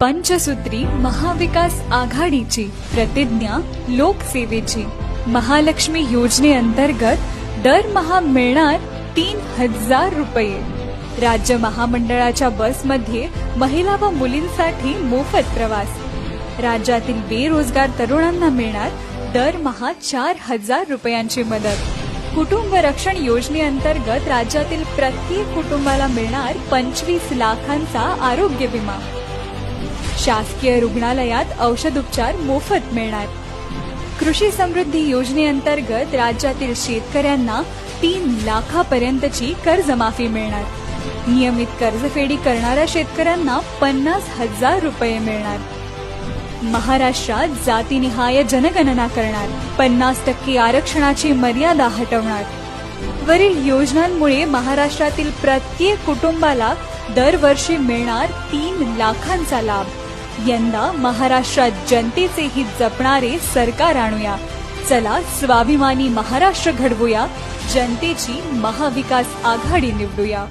पंचसूत्री महाविकास आघाडीची प्रतिज्ञा लोकसेवेची. महालक्ष्मी योजनेअंतर्गत दरमहा मिळणार तीन हजार रुपये. राज्य महामंडळाच्या बसमध्ये महिला व मुलींसाठी मोफत प्रवास. राज्यातील बेरोजगार तरुणांना मिळणार दरमहा चार हजार रुपयांची मदत. कुटुंब रक्षण योजनेअंतर्गत राज्यातील प्रत्येक कुटुंबाला मिळणार पंचवीस लाखांचा आरोग्य विमा. शासकीय रुग्णालयात औषधोपचार मोफत मिळणार. कृषी समृद्धी योजनेअंतर्गत राज्यातील शेतकऱ्यांना तीन लाखापर्यंतची कर्जमाफी मिळणार. नियमित कर्जफेडी करणाऱ्या शेतकऱ्यांना पन्नास हजार रुपये मिळणार. महाराष्ट्रात जातीनिहाय जनगणना करणार. पन्नास टक्के आरक्षणाची मर्यादा हटवणार. वरील योजनांमुळे महाराष्ट्रातील प्रत्येक कुटुंबाला दरवर्षी मिळणार तीन लाखांचा लाभ. यंदा महाराष्ट्रात जनतेचे हित जपणारे सरकार आणूया. चला स्वाभिमानी महाराष्ट्र घडवूया. जनतेची महाविकास आघाडी निवडूया.